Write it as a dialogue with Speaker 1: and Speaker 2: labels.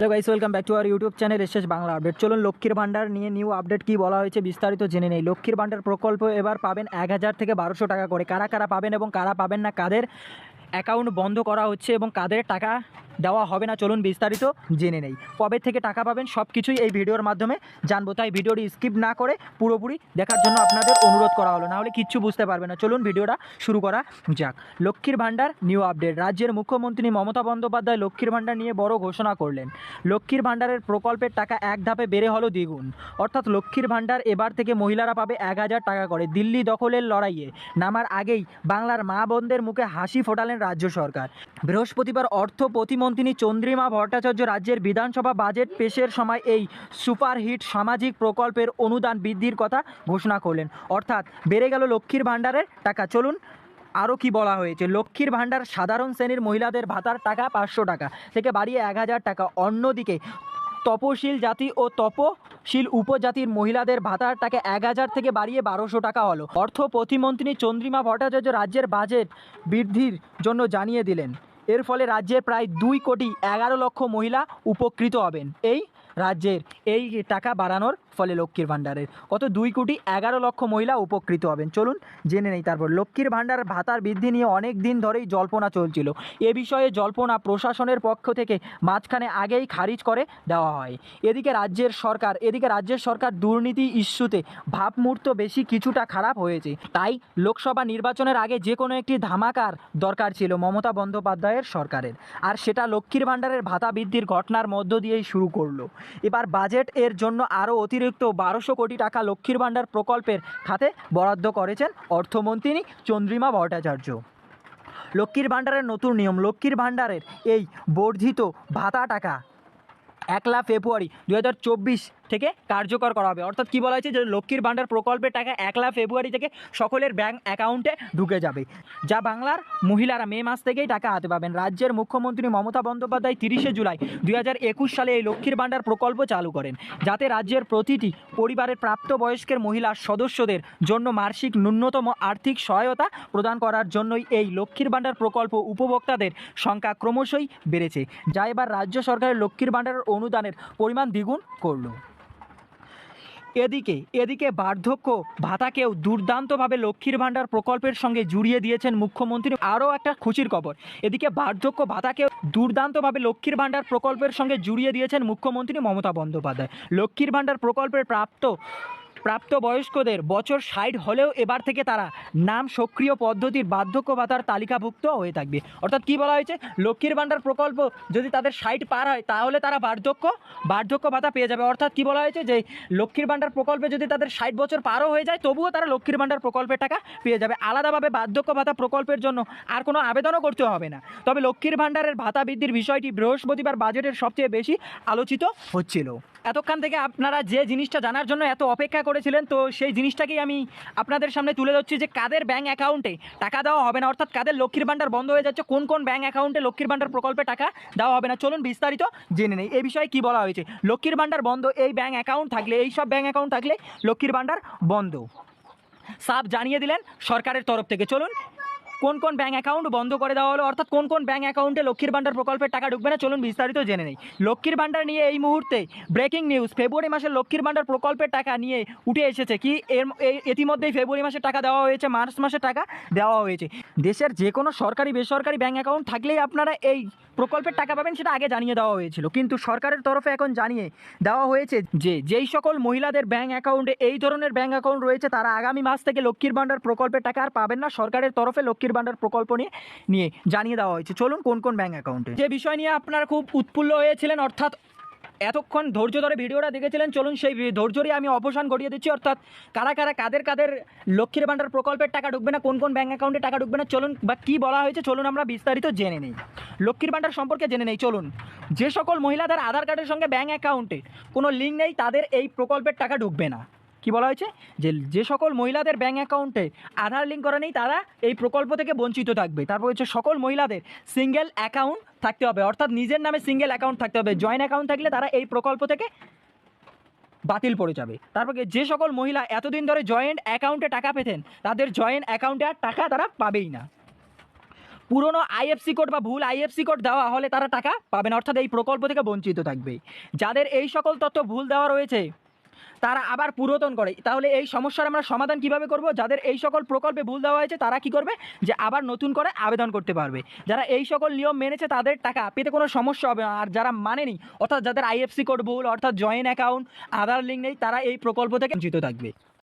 Speaker 1: Hello guys welcome back to our YouTube channel SS Bangla update চলুন লক্ষ্মীর ভাণ্ডার নিয়ে নিউ আপডেট কি বলা হয়েছে বিস্তারিত জেনে নেই। লক্ষ্মীর ভাণ্ডার প্রকল্প এবার পাবেন এক হাজার থেকে বারোশো টাকা করে। কারা কারা পাবেন এবং কারা পাবেন না, কাদের অ্যাকাউন্ট বন্ধ করা হচ্ছে এবং কাদের টাকা দেওয়া হবে না, চলুন বিস্তারিত জেনে নেই। কবে থেকে টাকা পাবেন সব কিছুই এই ভিডিওর মাধ্যমে জানব, তাই ভিডিওটি স্কিপ না করে পুরোপুরি দেখার জন্য আপনাদের অনুরোধ করা হলো না হলে কিচ্ছু বুঝতে পারবে না। চলুন ভিডিওটা শুরু করা যাক। লক্ষ্মীর ভাণ্ডার নিউ আপডেট। রাজ্যের মুখ্যমন্ত্রী মমতা বন্দ্যোপাধ্যায় লক্ষ্মীর ভাণ্ডার নিয়ে বড় ঘোষণা করলেন। লক্ষ্মীর ভাণ্ডারের প্রকল্পের টাকা এক ধাপে বেড়ে হলো দ্বিগুণ। অর্থাৎ লক্ষ্মীর ভাণ্ডার এবার থেকে মহিলারা পাবে এক হাজার টাকা করে। দিল্লি দখলের লড়াইয়ে নামার আগেই বাংলার মা বোনদের মুখে হাসি ফোটালেন রাজ্য সরকার। বৃহস্পতিবার অর্থ প্রতিমন্ত্রী চন্দ্রিমা ভট্টাচার্য রাজ্যের বিধানসভা বাজেট পেশের সময় এই সুপারহিট সামাজিক প্রকল্পের অনুদান বৃদ্ধির কথা ঘোষণা করলেন। অর্থাৎ বেড়ে গেল লক্ষ্মীর ভাণ্ডারের টাকা। চলুন আরও কি বলা হয়েছে? লক্ষ্মীর ভাণ্ডার সাধারণ শ্রেণির মহিলাদের ভাতার টাকা পাঁচশো টাকা থেকে বাড়িয়ে এক হাজার টাকা। অন্যদিকে তপশীল জাতি ও তপশীল উপজাতির মহিলাদের ভাতার টাকা এক হাজার থেকে বাড়িয়ে বারোশো টাকা হলো। অর্থ প্রতিমন্ত্রী চন্দ্রিমা ভট্টাচার্য রাজ্যের বাজেট বৃদ্ধির জন্য জানিয়ে দিলেন। এর ফলে রাজ্যে প্রায় দুই কোটি এগারো লক্ষ মহিলা উপকৃত হবেন। এই রাজ্যের এই টাকা বাড়ানোর ফলে লক্ষ্মীর ভাণ্ডারের। কত দুই কোটি এগারো লক্ষ মহিলা উপকৃত হবেন। চলুন জেনে নেই তারপর। লক্ষ্মীর ভাণ্ডার, ভাতার বৃদ্ধি নিয়ে অনেক দিন ধরেই জল্পনা চলছিল। এ বিষয়ে জল্পনা প্রশাসনের পক্ষ থেকে মাঝখানে আগেই খারিজ করে দেওয়া হয়। এদিকে রাজ্যের সরকার, এদিকে রাজ্যের সরকার দুর্নীতি ইস্যুতে ভাবমূর্ত বেশি কিছুটা খারাপ হয়েছে। তাই লোকসভা নির্বাচনের আগে যে কোনো একটি ধামাকার দরকার ছিল মমতা বন্দ্যোপাধ্যায়ের সরকারের। আর সেটা লক্ষ্মীর ভাণ্ডারের ভাতা বৃদ্ধির ঘটনার মধ্য দিয়েই শুরু করল। এবার বাজেট এর জন্য আরও অতিরিক্ত বারোশো কোটি টাকা লক্ষ্মীর ভাণ্ডার প্রকল্পের খাতে বরাদ্দ করেছেন অর্থমন্ত্রী চন্দ্রিমা ভট্টাচার্য। লক্ষ্মীর ভাণ্ডারের নতুন নিয়ম, লক্ষ্মীর ভাণ্ডারের এই বর্ধিত ভাতা টাকা একলা ফেব্রুয়ারি দু হাজার চব্বিশ থেকে কার্যকর করা হবে। অর্থাৎ কী বলা হয়েছে যে লক্ষ্মীর ভাণ্ডার প্রকল্পের টাকা একলা ফেব্রুয়ারি থেকে সকলের ব্যাংক অ্যাকাউন্টে ঢুকে যাবে। যা বাংলার মহিলারা মে মাস থেকেই টাকা হাতে পাবেন। রাজ্যের মুখ্যমন্ত্রী মমতা বন্দ্যোপাধ্যায় তিরিশে জুলাই দুই হাজার একুশ সালে এই লক্ষ্মীর ভাণ্ডার প্রকল্প চালু করেন। যাতে রাজ্যের প্রতিটি পরিবারের প্রাপ্তবয়স্কের মহিলা সদস্যদের জন্য মাসিক ন্যূনতম আর্থিক সহায়তা প্রদান করার জন্যই এই লক্ষ্মীর ভাণ্ডার প্রকল্প উপভোক্তাদের সংখ্যা ক্রমশই বেড়েছে। যা এবার রাজ্য সরকারের লক্ষ্মীর ভাণ্ডারের অনুদানের পরিমাণ দ্বিগুণ করল। এদিকে এদিকে বার্ধক্য, ভাতাকেও দুর্দান্তভাবে লক্ষ্মীর ভাণ্ডার প্রকল্পের সঙ্গে জুড়িয়ে দিয়েছেন মুখ্যমন্ত্রী। আরও একটা খুশির খবর, এদিকে বার্ধক্য, ভাতাকেও দুর্দান্তভাবে লক্ষ্মীর ভাণ্ডার প্রকল্পের সঙ্গে জুড়িয়ে দিয়েছেন মুখ্যমন্ত্রী মমতা বন্দ্যোপাধ্যায়। লক্ষ্মীর ভাণ্ডার প্রকল্পের প্রাপ্ত প্রাপ্তবয়স্কদের বছর ষাট হলেও এবার থেকে তারা নাম সক্রিয় পদ্ধতির বার্ধক্য ভাতার তালিকাভুক্ত হয়ে থাকবে। অর্থাৎ কি বলা হয়েছে? লক্ষ্মীর ভাণ্ডার প্রকল্প যদি তাদের ষাট পার হয়, তাহলে তারা বার্ধক্য বার্ধক্য ভাতা পেয়ে যাবে। অর্থাৎ কি বলা হয়েছে? যে লক্ষ্মীর ভাণ্ডার প্রকল্পে যদি তাদের ষাট বছর পারও হয়ে যায়, তবুও তারা লক্ষ্মীর ভাণ্ডার প্রকল্পের টাকা পেয়ে যাবে। আলাদাভাবে বার্ধক্য ভাতা প্রকল্পের জন্য আর কোনো আবেদনও করতে হবে না। তবে লক্ষ্মীর ভাণ্ডারের ভাতা বৃদ্ধির বিষয়টি বৃহস্পতিবার বাজেটের সবচেয়ে বেশি আলোচিত হচ্ছিল। এতক্ষণ থেকে আপনারা যে জিনিসটা জানার জন্য এত অপেক্ষা করেছিলেন, তো সেই জিনিসটাকেই আমি আপনাদের সামনে তুলে ধরছি যে কাদের ব্যাঙ্ক অ্যাকাউন্টে টাকা দেওয়া হবে না, অর্থাৎ কাদের লক্ষ্মীর ভাণ্ডার বন্ধ হয়ে যাচ্ছে, কোন কোন ব্যাঙ্ক অ্যাকাউন্টে লক্ষ্মীর ভাণ্ডার প্রকল্পে টাকা দেওয়া হবে না। চলুন বিস্তারিত জেনে নেই, এই বিষয়ে কি বলা হয়েছে? লক্ষ্মীর ভাণ্ডার বন্ধ, এই ব্যাঙ্ক অ্যাকাউন্ট থাকলে, এই সব ব্যাঙ্ক অ্যাকাউন্ট থাকলে লক্ষ্মীর ভাণ্ডার বন্ধ। সাপ জানিয়ে দিলেন সরকারের তরফ থেকে। চলুন কোন কোন ব্যাঙ্ক অ্যাকাউন্ট বন্ধ করে দেওয়া হলো? অর্থাৎ কোন কোন ব্যাঙ্ক অ্যাকাউন্টে লক্ষ্মীর ভাণ্ডার প্রকল্পের টাকা ঢুকবে না চলুন বিস্তারিত জেনে নেই। লক্ষ্মীর ভাণ্ডার নিয়ে এই মুহূর্তে ব্রেকিং নিউজ ফেব্রুয়ারি মাসে লক্ষ্মীর ভাণ্ডার প্রকল্পের টাকা নিয়ে উঠে এসেছে। কি এর ইতিমধ্যেই ফেব্রুয়ারি মাসে টাকা দেওয়া হয়েছে, মার্চ মাসে টাকা দেওয়া হয়েছে। দেশের যে কোনো সরকারি, বেসরকারি ব্যাঙ্ক অ্যাকাউন্ট থাকলেই আপনারা এই প্রকল্পের টাকা পাবেন সেটা আগে জানিয়ে দেওয়া হয়েছিল। কিন্তু সরকারের তরফে এখন জানিয়ে দেওয়া হয়েছে যে, যেই সকল মহিলাদের ব্যাঙ্ক অ্যাকাউন্টে এই ধরনের ব্যাঙ্ক অ্যাকাউন্ট রয়েছে, তারা আগামী মাস থেকে লক্ষ্মীর ভাণ্ডার প্রকল্পের টাকা আর পাবেন না। সরকারের তরফে লক্ষ্মীর ভাণ্ডার প্রকল্প নিয়ে নিয়ে জানিয়ে দেওয়া হয়েছে। চলুন কোন কোন ব্যাঙ্ক অ্যাকাউন্টে যে বিষয় নিয়ে আপনারা খুব উৎফুল্ল হয়েছিলেন, অর্থাৎ এতক্ষণ ধৈর্য ধরে ভিডিওটা দেখেছিলেন, চলুন সেই ধৈর্যরই আমি অবসান ঘটিয়ে দিচ্ছি, অর্থাৎ কারা কারা, কাদের কাদের লক্ষ্মীর ভাণ্ডার প্রকল্পের টাকা ঢুকবে না, কোন কোন ব্যাঙ্ক অ্যাকাউন্টে টাকা ঢুকবে না, চলুন বা কী বলা হয়েছে, চলুন আমরা বিস্তারিত জেনে নিই। লক্ষ্মীর ভাণ্ডার সম্পর্কে জেনে নেই, চলুন। যে সকল মহিলাদের আধার কার্ডের সঙ্গে ব্যাঙ্ক অ্যাকাউন্টে কোনো লিঙ্ক নেই, তাদের এই প্রকল্পের টাকা ঢুকবে না। কি বলা হয়েছে? যে যে সকল মহিলাদের ব্যাঙ্ক অ্যাকাউন্টে আধার লিঙ্ক করা নেই, তারা এই প্রকল্প থেকে বঞ্চিত থাকবে। তারপর হচ্ছে সকল মহিলাদের সিঙ্গেল অ্যাকাউন্ট থাকতে হবে। অর্থাৎ নিজের নামে সিঙ্গেল অ্যাকাউন্ট থাকতে হবে। জয়েন্ট অ্যাকাউন্ট থাকলে তারা এই প্রকল্প থেকে বাতিল পড়ে যাবে। তারপর যে সকল মহিলা এতদিন ধরে জয়েন্ট অ্যাকাউন্টে টাকা পেতেন, তাদের জয়েন্ট অ্যাকাউন্টে আর টাকা তারা পাবেই না। পুরনো আইএফসি কোড বা ভুল আইএফসি কোড দেওয়া হলে তারা টাকা পাবে না। অর্থাৎ এই প্রকল্প থেকে বঞ্চিত থাকবে। যাদের এই সকল তথ্য ভুল দেওয়া রয়েছে তারা আবার পুরোতন করে। তাহলে এই সমস্যার আমরা সমাধান কীভাবে করব? যাদের এই সকল প্রকল্পে ভুল দেওয়া হয়েছে, তারা কি করবে? যে আবার নতুন করে আবেদন করতে পারবে। যারা এই সকল নিয়ম মেনেছে, তাদের টাকা পেতে কোনো সমস্যা হবে না। আর যারা মানেনি, অর্থাৎ যাদের আইএফসি কোড ভুল, অর্থাৎ জয়েন্ট অ্যাকাউন্ট আধার লিঙ্ক নেই, তারা এই প্রকল্প থেকে বঞ্চিত থাকবে।